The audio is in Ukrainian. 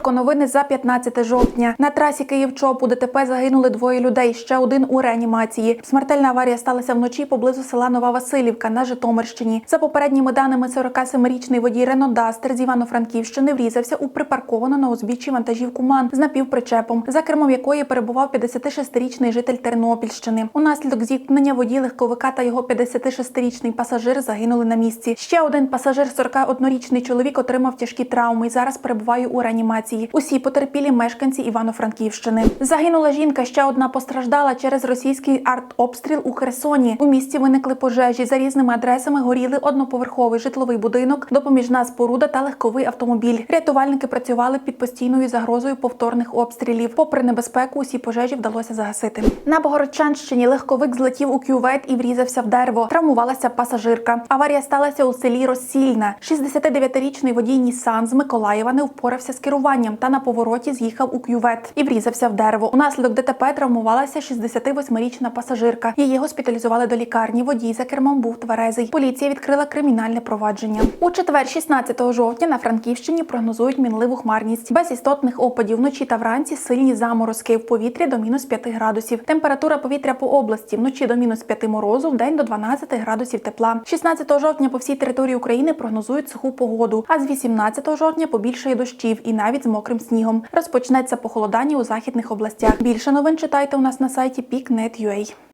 Коротко новини за 15 жовтня. На трасі Київ-Чоп у ДТП загинули двоє людей. Ще один у реанімації. Смертельна аварія сталася вночі поблизу села Нова Василівка на Житомирщині. За попередніми даними, 47-річний водій Рено Дастер з Івано-Франківщини врізався у припарковану на узбіччі вантажівку МАН з напівпричепом, за кермом якої перебував 56-річний житель Тернопільщини. Унаслідок зіткнення водій легковика та його 56-річний пасажир загинули на місці. Ще один пасажир, 41-річний чоловік, отримав тяжкі травми і зараз перебуває у реанімації. Усі потерпілі мешканці Івано-Франківщини. Загинула жінка. Ще одна постраждала через російський артобстріл у Херсоні. У місті виникли пожежі. За різними адресами горіли одноповерховий житловий будинок, допоміжна споруда та легковий автомобіль. Рятувальники працювали під постійною загрозою повторних обстрілів. Попри небезпеку, усі пожежі вдалося загасити. На Богородчанщині легковик злетів у кювет і врізався в дерево. Травмувалася пасажирка. Аварія сталася у селі Розсільне. 69-річний водій Нісан з Миколаєва не впорався з керуванням та на повороті з'їхав у кювет і врізався в дерево. Унаслідок ДТП травмувалася 68-річна пасажирка. Її госпіталізували до лікарні. Водій за кермом був тверезий. Поліція відкрила кримінальне провадження. У четвер, 16 жовтня, на Франківщині прогнозують мінливу хмарність без істотних опадів. Вночі та вранці сильні заморозки в повітрі до мінус 5 градусів. Температура повітря по області вночі до мінус 5 морозу, в день до 12 градусів тепла. 16 жовтня по всій території України прогнозують суху погоду. А з 18 жовтня побільшає дощів і навіть з мокрим снігом. Розпочнеться похолодання у західних областях. Більше новин читайте у нас на сайті peak.net.ua.